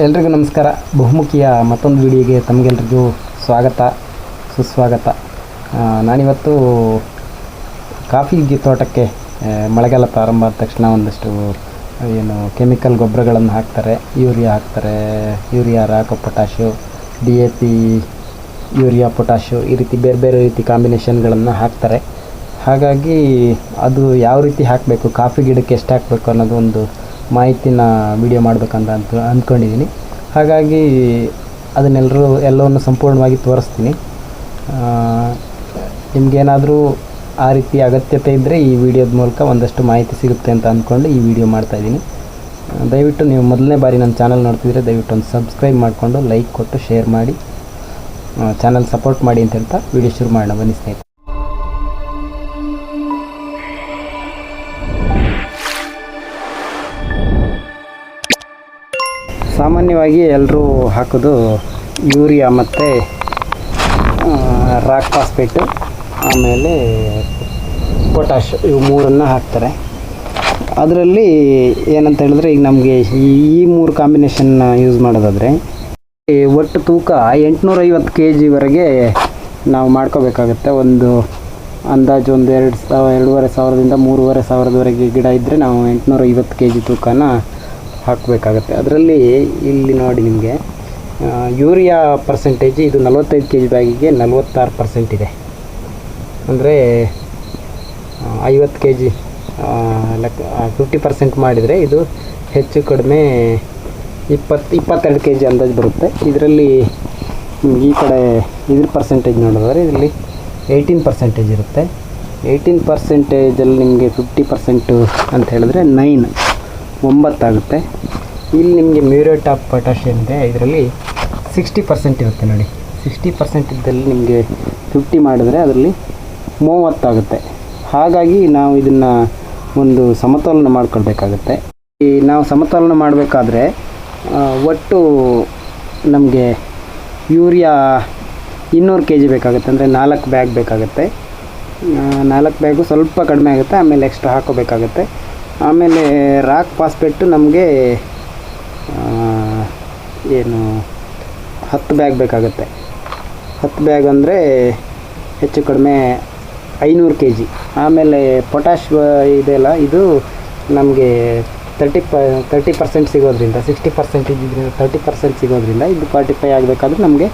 ಎಲ್ರಿಗೂ ನಮಸ್ಕಾರ. ಬಹುಮುಖಿಯ ಮತ್ತೊಂದು ವಿಡಿಯೋಗೆ ತಮಗೆಲ್ರಿಗೂ ಸ್ವಾಗತ, ಸುಸ್ವಾಗತ. ನಾನಿವತ್ತು ಕಾಫಿ ತೋಟಕ್ಕೆ ಮಳೆಗಾಲ ಪ್ರಾರಂಭ ಆದ ತಕ್ಷಣ ಒಂದಷ್ಟು ಏನು ಕೆಮಿಕಲ್ ಗೊಬ್ಬರಗಳನ್ನು ಹಾಕ್ತಾರೆ. ಯೂರಿಯಾ ಹಾಕ್ತಾರೆ. Urea, rock potash, D A P, urea potash ಈ ರೀತಿ ಬೇರೆ ಬೇರೆ ರೀತಿ ಕಾಂಬಿನೇಷನ್ಗಳನ್ನು ಹಾಕ್ತಾರೆ. ಹಾಗಾಗಿ ಅದು ಯಾವ ರೀತಿ ಹಾಕಬೇಕು, ಕಾಫಿ ಗಿಡಕ್ಕೆ ಎಷ್ಟು ಹಾಕಬೇಕು ಅನ್ನೋದು ಒಂದು ಮಾಹಿತಿನ ವಿಡಿಯೋ ಮಾಡಬೇಕಂತ ಅಂತ ಅಂದ್ಕೊಂಡಿದ್ದೀನಿ ಹಾಗಾಗಿ ಅದನ್ನೆಲ್ಲರೂ ಎಲ್ಲವನ್ನು ಸಂಪೂರ್ಣವಾಗಿ ತೋರಿಸ್ತೀನಿ. ನಿಮಗೇನಾದರೂ ಆ ರೀತಿ ಅಗತ್ಯತೆ ಇದ್ದರೆ ಈ ವಿಡಿಯೋದ ಮೂಲಕ ಒಂದಷ್ಟು ಮಾಹಿತಿ ಸಿಗುತ್ತೆ ಅಂತ ಅಂದ್ಕೊಂಡು ಈ ವಿಡಿಯೋ ಮಾಡ್ತಾಯಿದ್ದೀನಿ ದಯವಿಟ್ಟು ನೀವು ಮೊದಲನೇ ಬಾರಿ ನನ್ನ ಚಾನಲ್ ನೋಡ್ತಿದ್ರೆ ದಯವಿಟ್ಟು ಒಂದು ಸಬ್ಸ್ಕ್ರೈಬ್ ಮಾಡಿಕೊಂಡು ಲೈಕ್ ಕೊಟ್ಟು ಶೇರ್ ಮಾಡಿ ಚಾನಲ್ ಸಪೋರ್ಟ್ ಮಾಡಿ ಅಂತ ಹೇಳ್ತಾ ವಿಡಿಯೋ ಶುರು ಮಾಡೋಣ. ಬನ್ನಿ ಸ್ನೇಹಿತರೆ. ಸಾಮಾನ್ಯವಾಗಿ ಎಲ್ಲರೂ ಹಾಕೋದು ಯೂರಿಯಾ ಮತ್ತು ರಾಕ್ ಫಾಸ್ಫೇಟು ಆಮೇಲೆ ಪೊಟ್ಯಾಶ್ ಇವು ಮೂರನ್ನು ಹಾಕ್ತಾರೆ. ಅದರಲ್ಲಿ ಏನಂತ ಹೇಳಿದ್ರೆ ಈಗ ನಮಗೆ ಈ ಈ ಮೂರು ಕಾಂಬಿನೇಷನ್ನ ಯೂಸ್ ಮಾಡೋದಾದರೆ ಒಟ್ಟು ತೂಕ ಎಂಟುನೂರೈವತ್ತು ಕೆ ಜಿವರೆಗೆ ನಾವು ಮಾಡ್ಕೋಬೇಕಾಗತ್ತೆ. ಒಂದು ಅಂದಾಜು ಒಂದು ಎರಡು ಸಾವಿರ, ಎರಡೂವರೆ ಸಾವಿರದಿಂದ ಮೂರುವರೆ ಸಾವಿರದವರೆಗೆ ಗಿಡ ಇದ್ದರೆ ನಾವು ಎಂಟುನೂರೈವತ್ತು ಕೆ ಜಿ ತೂಕನ ಹಾಕಬೇಕಾಗತ್ತೆ. ಅದರಲ್ಲಿ ಇಲ್ಲಿ ನೋಡಿ ನಿಮಗೆ ಯೂರಿಯಾ ಪರ್ಸೆಂಟೇಜ್ ಇದು ನಲವತ್ತೈದು ಕೆ ಜಿ ಬ್ಯಾಗಿಗೆ ನಲವತ್ತಾರು ಪರ್ಸೆಂಟ್ ಇದೆ. ಅಂದರೆ ಐವತ್ತು ಕೆ ಜಿ ಲೆಕ್ಕ ಫಿಫ್ಟಿ ಪರ್ಸೆಂಟ್ ಮಾಡಿದರೆ ಇದು ಹೆಚ್ಚು ಕಡಿಮೆ ಇಪ್ಪತ್ತು, ಇಪ್ಪತ್ತೆರಡು ಕೆ ಜಿ ಅಂದಾಜು ಬರುತ್ತೆ. ಇದರಲ್ಲಿ ಈ ಕಡೆ ಇದ್ರ ಪರ್ಸೆಂಟೇಜ್ ನೋಡಿದ್ರೆ ಇದರಲ್ಲಿ ಏಯ್ಟೀನ್ ಪರ್ಸೆಂಟೇಜ್ ಇರುತ್ತೆ. ಏಯ್ಟೀನ್ ಪರ್ಸೆಂಟೇಜಲ್ಲಿ ನಿಮಗೆ ಫಿಫ್ಟಿ ಪರ್ಸೆಂಟು ಅಂತ ಹೇಳಿದ್ರೆ ನೈನ್ ಒಂಬತ್ತಾಗುತ್ತೆ. ಇಲ್ಲಿ ನಿಮಗೆ ಮ್ಯೂರೇಟ್ ಆಫ್ ಪೊಟ್ಯಾಷಿಯಮ್ ಇದೆ ಇದರಲ್ಲಿ ಸಿಕ್ಸ್ಟಿ ಪರ್ಸೆಂಟ್ ಇರುತ್ತೆ ನೋಡಿ. ಸಿಕ್ಸ್ಟಿ ಪರ್ಸೆಂಟ್ ಇದ್ದಲ್ಲಿ ನಿಮಗೆ ಫಿಫ್ಟಿ ಮಾಡಿದ್ರೆ ಅದರಲ್ಲಿ ಮೂವತ್ತಾಗುತ್ತೆ. ಹಾಗಾಗಿ ನಾವು ಇದನ್ನು ಒಂದು ಸಮತೋಲನ ಮಾಡ್ಕೊಳ್ಬೇಕಾಗುತ್ತೆ. ಈ ನಾವು ಸಮತೋಲನ ಮಾಡಬೇಕಾದ್ರೆ ಒಟ್ಟು ನಮಗೆ ಯೂರಿಯಾ ಇನ್ನೂರು ಕೆ ಜಿ ಬೇಕಾಗುತ್ತೆ, ಅಂದರೆ ನಾಲ್ಕು ಬ್ಯಾಗ್ ಬೇಕಾಗುತ್ತೆ. ನಾಲ್ಕು ಬ್ಯಾಗು ಸ್ವಲ್ಪ ಕಡಿಮೆ ಆಗುತ್ತೆ, ಆಮೇಲೆ ಎಕ್ಸ್ಟ್ರಾ ಹಾಕೋಬೇಕಾಗುತ್ತೆ. ಆಮೇಲೆ ರಾಕ್ ಪಾಸ್ಪೆಟ್ಟು ನಮಗೆ ಏನು, ಹತ್ತು ಬ್ಯಾಗ್ ಬೇಕಾಗುತ್ತೆ. ಹತ್ತು ಬ್ಯಾಗ್ ಅಂದರೆ ಹೆಚ್ಚು ಕಡಿಮೆ ಐನೂರು ಕೆ ಜಿ ಆಮೇಲೆ ಪೊಟ್ಯಾಶ್ ಇದೆಯಲ್ಲ ಇದು ನಮಗೆ ತರ್ಟಿ ಪ, ತರ್ಟಿ ಪರ್ಸೆಂಟ್ ಸಿಗೋದ್ರಿಂದ, ಸಿಕ್ಸ್ಟಿ ಪರ್ಸೆಂಟ್ ಇದ್ದಿದ್ದರಿಂದ ತರ್ಟಿ ಪರ್ಸೆಂಟ್ ಸಿಗೋದ್ರಿಂದ ಇದು ಫಾರ್ಟಿಫೈ ಆಗಬೇಕಾದ್ರೆ ನಮಗೆ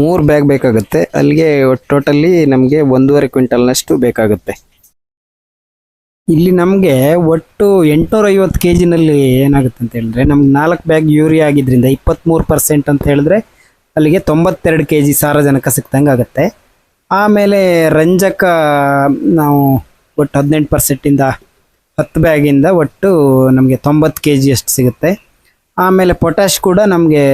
ಮೂರು ಬ್ಯಾಗ್ ಬೇಕಾಗುತ್ತೆ. ಅಲ್ಲಿಗೆ ಟೋಟಲಿ ನಮಗೆ ಒಂದೂವರೆ ಕ್ವಿಂಟಲ್ನಷ್ಟು ಬೇಕಾಗುತ್ತೆ. ಇಲ್ಲಿ ನಮಗೆ ಒಟ್ಟು ಎಂಟುನೂರ ಐವತ್ತು ಕೆ ಜಿನಲ್ಲಿ ಏನಾಗುತ್ತೆ ಅಂತ ಹೇಳಿದ್ರೆ, ನಮ್ಗೆ ನಾಲ್ಕು ಬ್ಯಾಗ್ ಯೂರಿಯಾ ಆಗಿದ್ದರಿಂದ ಇಪ್ಪತ್ತ್ಮೂರು ಪರ್ಸೆಂಟ್ ಅಂತ ಹೇಳಿದ್ರೆ ಅಲ್ಲಿಗೆ ತೊಂಬತ್ತೆರಡು ಕೆ ಜಿ ಸಾರಜನಕ ಸಿಕ್ತಂಗೆ ಆಗುತ್ತೆ. ಆಮೇಲೆ ರಂಜಕ ನಾವು ಒಟ್ಟು ಹದಿನೆಂಟು ಪರ್ಸೆಂಟಿಂದ ಹತ್ತು ಬ್ಯಾಗಿಂದ ಒಟ್ಟು ನಮಗೆ ತೊಂಬತ್ತು ಕೆ ಜಿ ಅಷ್ಟು ಸಿಗುತ್ತೆ. ಆಮೇಲೆ ಪೊಟ್ಯಾಶ್ ಕೂಡ ನಮಗೆ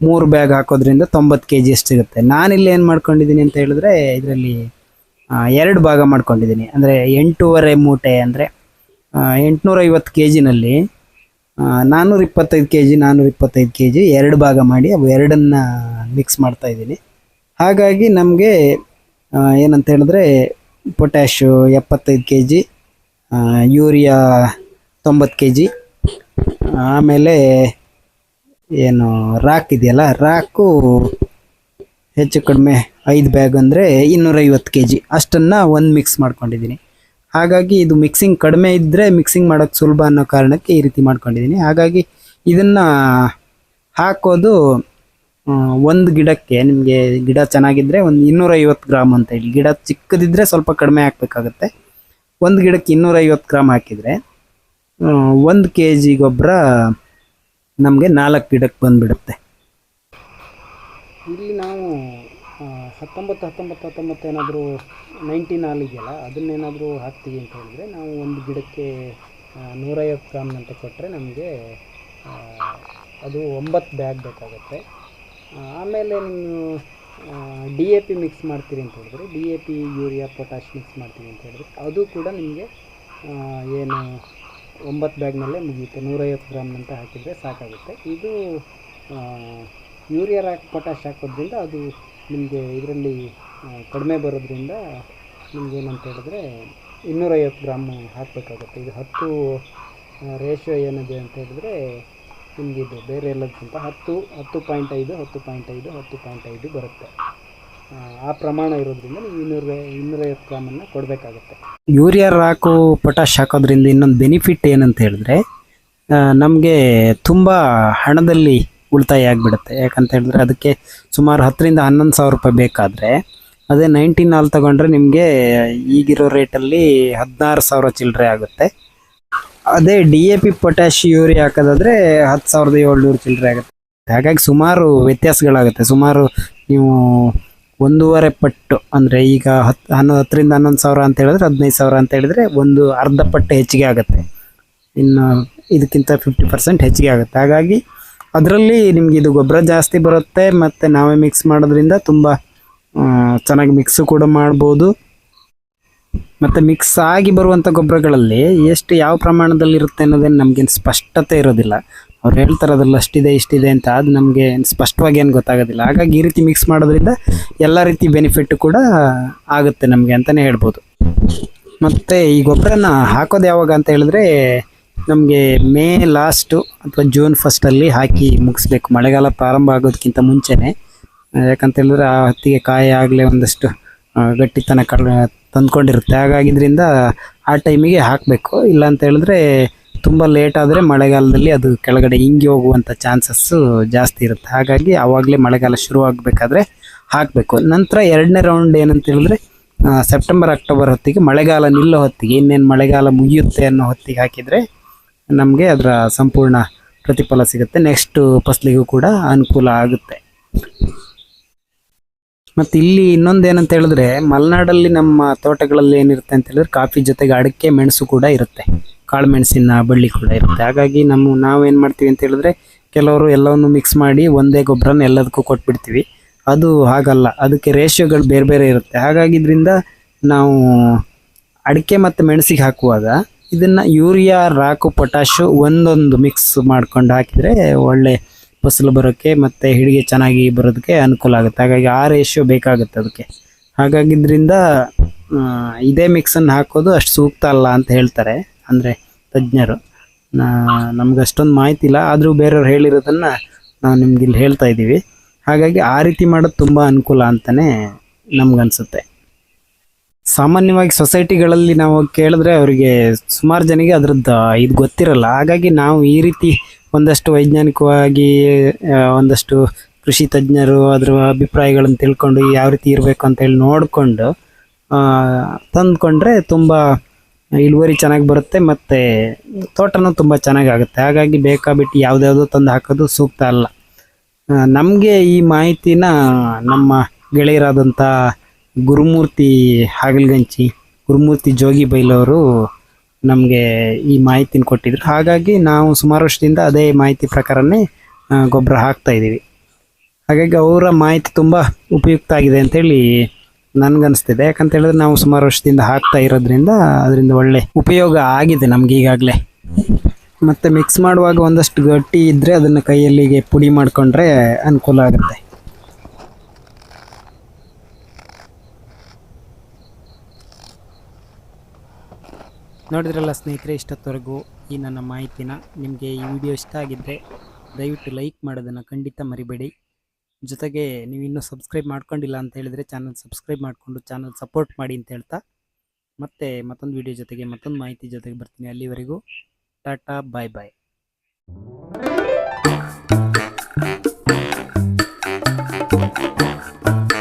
ಮೂರು ಬ್ಯಾಗ್ ಹಾಕೋದ್ರಿಂದ ತೊಂಬತ್ತು ಕೆ ಜಿ ಅಷ್ಟು ಸಿಗುತ್ತೆ. ನಾನಿಲ್ಲಿ ಏನು ಮಾಡ್ಕೊಂಡಿದ್ದೀನಿ ಅಂತ ಹೇಳಿದ್ರೆ, ಇದರಲ್ಲಿ ಎರಡು ಭಾಗ ಮಾಡ್ಕೊಂಡಿದ್ದೀನಿ. ಅಂದರೆ ಎಂಟೂವರೆ ಮೂಟೆ ಅಂದರೆ ಎಂಟುನೂರೈವತ್ತು ಕೆ ಜಿನಲ್ಲಿ ನಾನ್ನೂರ ಇಪ್ಪತ್ತೈದು ಕೆ ಜಿ ನಾನ್ನೂರ ಇಪ್ಪತ್ತೈದು ಕೆ ಜಿ ಎರಡು ಭಾಗ ಮಾಡಿ ಅವು ಎರಡನ್ನು ಮಿಕ್ಸ್ ಮಾಡ್ತಾ ಇದ್ದೀನಿ. ಹಾಗಾಗಿ ನಮಗೆ ಏನಂತ ಹೇಳಿದ್ರೆ ಪೊಟ್ಯಾಶು ಎಪ್ಪತ್ತೈದು ಕೆ ಜಿ ಯೂರಿಯಾ ತೊಂಬತ್ತು ಕೆ ಜಿ ಆಮೇಲೆ ಏನು ರಾಕ್ ಇದೆಯಲ್ಲ ರಾಕು ಹೆಚ್ಚು ಕಡಿಮೆ ಐದು ಬ್ಯಾಗ್ ಅಂದರೆ ಇನ್ನೂರೈವತ್ತು ಕೆ ಜಿ ಅಷ್ಟನ್ನು ಒಂದು ಮಿಕ್ಸ್ ಮಾಡ್ಕೊಂಡಿದ್ದೀನಿ. ಹಾಗಾಗಿ ಇದು ಮಿಕ್ಸಿಂಗ್ ಕಡಿಮೆ ಇದ್ದರೆ ಮಿಕ್ಸಿಂಗ್ ಮಾಡೋಕ್ಕೆ ಸುಲಭ ಅನ್ನೋ ಕಾರಣಕ್ಕೆ ಈ ರೀತಿ ಮಾಡ್ಕೊಂಡಿದ್ದೀನಿ. ಹಾಗಾಗಿ ಇದನ್ನು ಹಾಕೋದು ಒಂದು ಗಿಡಕ್ಕೆ, ನಿಮಗೆ ಗಿಡ ಚೆನ್ನಾಗಿದ್ದರೆ ಒಂದು ಇನ್ನೂರೈವತ್ತು ಗ್ರಾಮ್ ಅಂತ ಹೇಳಿ. ಗಿಡ ಚಿಕ್ಕದಿದ್ದರೆ ಸ್ವಲ್ಪ ಕಡಿಮೆ ಹಾಕಬೇಕಾಗತ್ತೆ. ಒಂದು ಗಿಡಕ್ಕೆ ಇನ್ನೂರೈವತ್ತು ಗ್ರಾಮ್ ಹಾಕಿದರೆ ಒಂದು ಕೆ ಜಿ ಗೊಬ್ಬರ ನಮಗೆ ನಾಲ್ಕು ಗಿಡಕ್ಕೆ ಬಂದುಬಿಡುತ್ತೆ. ಇಲ್ಲಿ ನಾವು ಹತ್ತೊಂಬತ್ತು ಹತ್ತೊಂಬತ್ತು ಹತ್ತೊಂಬತ್ತು ಏನಾದರೂ ನೈಂಟಿ ಹಾಲ್ ಇದೆಯಲ್ಲ ಅದನ್ನೇನಾದರೂ ಹಾಕ್ತೀವಿ ಅಂತ ಹೇಳಿದರೆ ನಾವು ಒಂದು ಗಿಡಕ್ಕೆ ನೂರೈವತ್ತು ಗ್ರಾಮ್ ಅಂತ ಕೊಟ್ಟರೆ ನಮಗೆ ಅದು ಒಂಬತ್ತು ಬ್ಯಾಗ್ ಬೇಕಾಗುತ್ತೆ. ಆಮೇಲೆ ನೀವು ಡಿ ಎ ಪಿ ಮಿಕ್ಸ್ ಮಾಡ್ತೀರಿ ಅಂತ ಹೇಳಿದ್ರೆ D A P urea potash mix ಮಾಡ್ತೀವಿ ಅಂತ ಹೇಳಿದ್ರೆ, ಅದು ಕೂಡ ನಿಮಗೆ ಏನು ಒಂಬತ್ತು ಬ್ಯಾಗ್ನಲ್ಲೇ ಮುಗಿಯುತ್ತೆ. ನೂರೈವತ್ತು ಗ್ರಾಮ್ನಂತ ಹಾಕಿದರೆ ಸಾಕಾಗುತ್ತೆ. ಇದು ಯೂರಿಯಾ ರಾಕ್ ಪೊಟ್ಯಾಶ್ ಹಾಕೋದ್ರಿಂದ ಅದು ನಿಮಗೆ ಇದರಲ್ಲಿ ಕಡಿಮೆ ಬರೋದ್ರಿಂದ ನಿಮ್ಗೆ ಏನಂತ ಹೇಳಿದ್ರೆ ಇನ್ನೂರೈವತ್ತು ಗ್ರಾಮ್ ಹಾಕಬೇಕಾಗುತ್ತೆ. ಇದು ಹತ್ತು ರೇಷಿಯೋ ಏನಿದೆ ಅಂತ ಹೇಳಿದ್ರೆ ನಿಮಗಿದು ಬೇರೆ ಎಲ್ಲದಕ್ಕಿಂತ ಹತ್ತು ಹತ್ತು ಪಾಯಿಂಟ್ ಐದು ಹತ್ತು ಪಾಯಿಂಟ್ ಐದು ಹತ್ತು ಪಾಯಿಂಟ್ ಐದು ಬರುತ್ತೆ. ಆ, ಪ್ರಮಾಣ ಇರೋದ್ರಿಂದ ನೀವು ಇನ್ನೂರ ಇನ್ನೂರೈವತ್ತು ಗ್ರಾಮನ್ನು ಕೊಡಬೇಕಾಗುತ್ತೆ. ಯೂರಿಯಾ ರಾಕು ಪೊಟ್ಯಾಶ್ ಹಾಕೋದ್ರಿಂದ ಇನ್ನೊಂದು ಬೆನಿಫಿಟ್ ಏನಂತ ಹೇಳಿದ್ರೆ ನಮಗೆ ತುಂಬ ಹಣದಲ್ಲಿ ಉಳಿತಾಯ ಆಗಿಬಿಡುತ್ತೆ. ಯಾಕಂತ ಹೇಳಿದ್ರೆ ಅದಕ್ಕೆ ಸುಮಾರು ಹತ್ತರಿಂದ ಹನ್ನೊಂದು ಸಾವಿರ ರೂಪಾಯಿ ಬೇಕಾದರೆ ಅದೇ ನೈನ್ಟೀನ್ ಹಾಲ್ ತಗೊಂಡ್ರೆ ನಿಮಗೆ ಈಗಿರೋ ರೇಟಲ್ಲಿ ಹದಿನಾರು ಸಾವಿರ ಚಿಲ್ಲರೆ ಆಗುತ್ತೆ. ಅದೇ D A P potash urea ಹಾಕೋದಾದರೆ ಹತ್ತು ಸಾವಿರದ ಏಳ್ನೂರು ಚಿಲ್ಲರೆ ಆಗುತ್ತೆ. ಹಾಗಾಗಿ ಸುಮಾರು ವ್ಯತ್ಯಾಸಗಳಾಗುತ್ತೆ. ಸುಮಾರು ನೀವು ಒಂದೂವರೆ ಪಟ್ಟು ಅಂದರೆ ಈಗ ಹತ್ತು ಹನ್ನೊಂದು ಹತ್ತರಿಂದ ಹನ್ನೊಂದು ಸಾವಿರ ಅಂತ ಹೇಳಿದ್ರೆ ಹದಿನೈದು ಸಾವಿರ ಅಂತ ಹೇಳಿದರೆ ಒಂದು ಅರ್ಧ ಪಟ್ಟು ಹೆಚ್ಚಿಗೆ ಆಗುತ್ತೆ. ಇನ್ನು ಇದಕ್ಕಿಂತ ಫಿಫ್ಟಿ ಪರ್ಸೆಂಟ್ ಹೆಚ್ಚಿಗೆ ಆಗುತ್ತೆ. ಹಾಗಾಗಿ ಅದರಲ್ಲಿ ನಿಮ್ಗೆ ಇದು ಗೊಬ್ಬರ ಜಾಸ್ತಿ ಬರುತ್ತೆ ಮತ್ತು ನಾವೇ ಮಿಕ್ಸ್ ಮಾಡೋದ್ರಿಂದ ತುಂಬ ಚೆನ್ನಾಗಿ ಮಿಕ್ಸು ಕೂಡ ಮಾಡ್ಬೋದು. ಮತ್ತು ಮಿಕ್ಸ್ ಆಗಿ ಬರುವಂಥ ಗೊಬ್ಬರಗಳಲ್ಲಿ ಎಷ್ಟು ಯಾವ ಪ್ರಮಾಣದಲ್ಲಿ ಇರುತ್ತೆ ಅನ್ನೋದೇನು ನಮಗೇನು ಸ್ಪಷ್ಟತೆ ಇರೋದಿಲ್ಲ. ಅವ್ರು ಹೇಳ್ತಾರೆ ಅದ್ರಲ್ಲಿ ಅಷ್ಟಿದೆ, ಇಷ್ಟಿದೆ ಅಂತ ಅದು ನಮಗೆ ಸ್ಪಷ್ಟವಾಗಿ ಏನು ಗೊತ್ತಾಗೋದಿಲ್ಲ. ಹಾಗಾಗಿ ಈ ರೀತಿ ಮಿಕ್ಸ್ ಮಾಡೋದ್ರಿಂದ ಎಲ್ಲ ರೀತಿ ಬೆನಿಫಿಟ್ ಕೂಡ ಆಗುತ್ತೆ ನಮಗೆ ಅಂತಲೇ ಹೇಳ್ಬೋದು. ಮತ್ತು ಈ ಗೊಬ್ಬರನ ಹಾಕೋದು ಯಾವಾಗ ಅಂತ ಹೇಳಿದ್ರೆ ನಮಗೆ ಮೇ ಲಾಸ್ಟು ಅಥವಾ ಜೂನ್ ಫಸ್ಟಲ್ಲಿ ಹಾಕಿ ಮುಗಿಸ್ಬೇಕು. ಮಳೆಗಾಲ ಪ್ರಾರಂಭ ಆಗೋದಕ್ಕಿಂತ ಮುಂಚೆನೇ. ಯಾಕಂತೇಳಿದ್ರೆ ಆ ಹೊತ್ತಿಗೆ ಕಾಯಿ ಆಗಲೇ ಒಂದಷ್ಟು ಗಟ್ಟಿತನ ಕಡ್ ತಂದ್ಕೊಂಡಿರುತ್ತೆ. ಹಾಗಾಗಿದ್ರಿಂದ ಆ ಟೈಮಿಗೆ ಹಾಕಬೇಕು. ಇಲ್ಲ ಅಂತ ಹೇಳಿದ್ರೆ ತುಂಬ ಲೇಟ್ ಆದರೆ ಮಳೆಗಾಲದಲ್ಲಿ ಅದು ಕೆಳಗಡೆ ಹಿಂಗೆ ಹೋಗುವಂಥ ಚಾನ್ಸಸ್ಸು ಜಾಸ್ತಿ ಇರುತ್ತೆ. ಹಾಗಾಗಿ ಆವಾಗಲೇ ಮಳೆಗಾಲ ಶುರು ಆಗಬೇಕಾದ್ರೆ ಹಾಕಬೇಕು. ನಂತರ ಎರಡನೇ ರೌಂಡ್ ಏನಂತ ಹೇಳಿದ್ರೆ ಸೆಪ್ಟೆಂಬರ್ ಅಕ್ಟೋಬರ್ ಹೊತ್ತಿಗೆ ಮಳೆಗಾಲ ನಿಲ್ಲೋ ಹೊತ್ತಿಗೆ ಇನ್ನೇನು ಮಳೆಗಾಲ ಮುಗಿಯುತ್ತೆ ಅನ್ನೋ ಹೊತ್ತಿಗೆ ಹಾಕಿದರೆ ನಮಗೆ ಅದರ ಸಂಪೂರ್ಣ ಪ್ರತಿಫಲ ಸಿಗುತ್ತೆ. ನೆಕ್ಸ್ಟ್ ಫಸಲಿಗೂ ಕೂಡ ಅನುಕೂಲ ಆಗುತ್ತೆ. ಮತ್ತು ಇಲ್ಲಿ ಇನ್ನೊಂದೇನಂತ ಹೇಳಿದ್ರೆ, ಮಲೆನಾಡಲ್ಲಿ ನಮ್ಮ ತೋಟಗಳಲ್ಲಿ ಏನಿರುತ್ತೆ ಅಂತ ಹೇಳಿದ್ರೆ ಕಾಫಿ ಜೊತೆಗೆ ಅಡಿಕೆ ಮೆಣಸು ಕೂಡ ಇರುತ್ತೆ. ಕಾಳು ಮೆಣಸಿನ ಬಳ್ಳಿ ಕೂಡ ಇರುತ್ತೆ. ಹಾಗಾಗಿ ನಮ್ಮ ನಾವೇನು ಮಾಡ್ತೀವಿ ಅಂತ ಹೇಳಿದ್ರೆ, ಕೆಲವರು ಎಲ್ಲವನ್ನು ಮಿಕ್ಸ್ ಮಾಡಿ ಒಂದೇ ಗೊಬ್ಬರನ ಎಲ್ಲದಕ್ಕೂ ಕೊಟ್ಬಿಡ್ತೀವಿ. ಅದು ಹಾಗಲ್ಲ. ಅದಕ್ಕೆ ರೇಷಿಯೋಗಳು ಬೇರೆ ಬೇರೆ ಇರುತ್ತೆ. ಹಾಗಾಗಿ ಹಾಗಾಗಿದ್ರಿಂದ ನಾವು ಅಡಿಕೆ ಮತ್ತು ಮೆಣಸಿಗೆ ಹಾಕುವಾಗ ಇದನ್ನು ಯೂರಿಯಾ, ರಾಕು, ಪೊಟ್ಯಾಶು ಒಂದೊಂದು ಮಿಕ್ಸ್ ಮಾಡ್ಕೊಂಡು ಹಾಕಿದರೆ ಒಳ್ಳೆ ಫಸಲು ಬರೋಕ್ಕೆ ಮತ್ತು ಹಿಡಿಗೆ ಚೆನ್ನಾಗಿ ಬರೋದಕ್ಕೆ ಅನುಕೂಲ ಆಗುತ್ತೆ. ಹಾಗಾಗಿ ಆ ರೇಷಿಯೋ ಬೇಕಾಗುತ್ತೆ ಅದಕ್ಕೆ. ಹಾಗಾಗಿ ಇದರಿಂದ ಇದೇ ಮಿಕ್ಸನ್ನು ಹಾಕೋದು ಅಷ್ಟು ಸೂಕ್ತ ಅಲ್ಲ ಅಂತ ಹೇಳ್ತಾರೆ ಅಂದರೆ ತಜ್ಞರು. ನಮ್ಗೆ ಅಷ್ಟೊಂದು ಮಾಹಿತಿ ಇಲ್ಲ, ಆದರೂ ಬೇರೆಯವ್ರು ಹೇಳಿರೋದನ್ನು ನಾವು ನಿಮ್ಗೆ ಇಲ್ಲಿ ಹೇಳ್ತಾ ಇದ್ದೀವಿ. ಹಾಗಾಗಿ ಆ ರೀತಿ ಮಾಡೋದು ತುಂಬ ಅನುಕೂಲ ಅಂತಲೇ ನಮ್ಗನ್ಸುತ್ತೆ. ಸಾಮಾನ್ಯವಾಗಿ ಸೊಸೈಟಿಗಳಲ್ಲಿ ನಾವು ಕೇಳಿದ್ರೆ ಅವರಿಗೆ ಸುಮಾರು ಜನಿಗೆ ಅದರದ್ದು ಇದು ಗೊತ್ತಿರಲ್ಲ. ಹಾಗಾಗಿ ನಾವು ಈ ರೀತಿ ಒಂದಷ್ಟು ವೈಜ್ಞಾನಿಕವಾಗಿ ಒಂದಷ್ಟು ಕೃಷಿ ತಜ್ಞರು ಅದರ ಅಭಿಪ್ರಾಯಗಳನ್ನು ತಿಳ್ಕೊಂಡು ಯಾವ ರೀತಿ ಇರಬೇಕು ಅಂತೇಳಿ ನೋಡಿಕೊಂಡು ತಂದ್ಕೊಂಡ್ರೆ ತುಂಬ ಇಳುವರಿ ಚೆನ್ನಾಗಿ ಬರುತ್ತೆ ಮತ್ತು ತೋಟನೂ ತುಂಬ ಚೆನ್ನಾಗಾಗುತ್ತೆ. ಹಾಗಾಗಿ ಬೇಕಾಬಿಟ್ಟು ಯಾವುದ್ಯಾವುದೋ ತಂದು ಹಾಕೋದು ಸೂಕ್ತ ಅಲ್ಲ. ನಮಗೆ ಈ ಮಾಹಿತಿನ ನಮ್ಮ ಗೆಳೆಯರಾದಂಥ ಗುರುಮೂರ್ತಿ ಹಾಗಲ್ಗಂಚಿ, ಗುರುಮೂರ್ತಿ ಜೋಗಿ ಬೈಲವರು ನಮಗೆ ಈ ಮಾಹಿತಿನ ಕೊಟ್ಟಿದ್ರು. ಹಾಗಾಗಿ ನಾವು ಸುಮಾರು ವರ್ಷದಿಂದ ಅದೇ ಮಾಹಿತಿ ಪ್ರಕಾರನೇ ಗೊಬ್ಬರ ಹಾಕ್ತಾ ಇದ್ದೀವಿ. ಹಾಗಾಗಿ ಅವರ ಮಾಹಿತಿ ತುಂಬ ಉಪಯುಕ್ತ ಆಗಿದೆ ಅಂತೇಳಿ ನನಗನ್ನಿಸ್ತಿದೆ ಯಾಕಂತ ಹೇಳಿದ್ರೆ ನಾವು ಸುಮಾರು ವರ್ಷದಿಂದ ಹಾಕ್ತಾ ಇರೋದ್ರಿಂದ ಅದರಿಂದ ಒಳ್ಳೆ ಉಪಯೋಗ ಆಗಿದೆ ನಮ್ಗೆ ಈಗಾಗಲೇ. ಮತ್ತು ಮಿಕ್ಸ್ ಮಾಡುವಾಗ ಒಂದಷ್ಟು ಗಟ್ಟಿ ಇದ್ದರೆ ಅದನ್ನು ಕೈಯಲ್ಲಿಗೆ ಪುಡಿ ಮಾಡಿಕೊಂಡ್ರೆ ಅನುಕೂಲ ಆಗುತ್ತೆ. ನೋಡಿದ್ರಲ್ಲ ಸ್ನೇಹಿತರೆ, ಇಷ್ಟೊತ್ತವರೆಗೂ ಈ ನನ್ನ ಮಾಹಿತಿನ ನಿಮಗೆ ಈ ವಿಡಿಯೋ ಇಷ್ಟ ಆಗಿದ್ದರೆ ದಯವಿಟ್ಟು ಲೈಕ್ ಮಾಡೋದನ್ನು ಖಂಡಿತ ಮರಿಬೇಡಿ. ಜೊತೆಗೆ ನೀವು ಇನ್ನೂ ಸಬ್ಸ್ಕ್ರೈಬ್ ಮಾಡ್ಕೊಂಡಿಲ್ಲ ಅಂತ ಹೇಳಿದರೆ ಚಾನಲ್ ಸಬ್ಸ್ಕ್ರೈಬ್ ಮಾಡಿಕೊಂಡು ಚಾನಲ್ ಸಪೋರ್ಟ್ ಮಾಡಿ ಅಂತ ಹೇಳ್ತಾ. ಮತ್ತೆ ಮತ್ತೊಂದು ವಿಡಿಯೋ ಜೊತೆಗೆ, ಮತ್ತೊಂದು ಮಾಹಿತಿ ಜೊತೆಗೆ ಬರ್ತೀನಿ ಅಲ್ಲಿವರೆಗೂ. ಟಾಟಾ ಬಾಯ್ ಬಾಯ್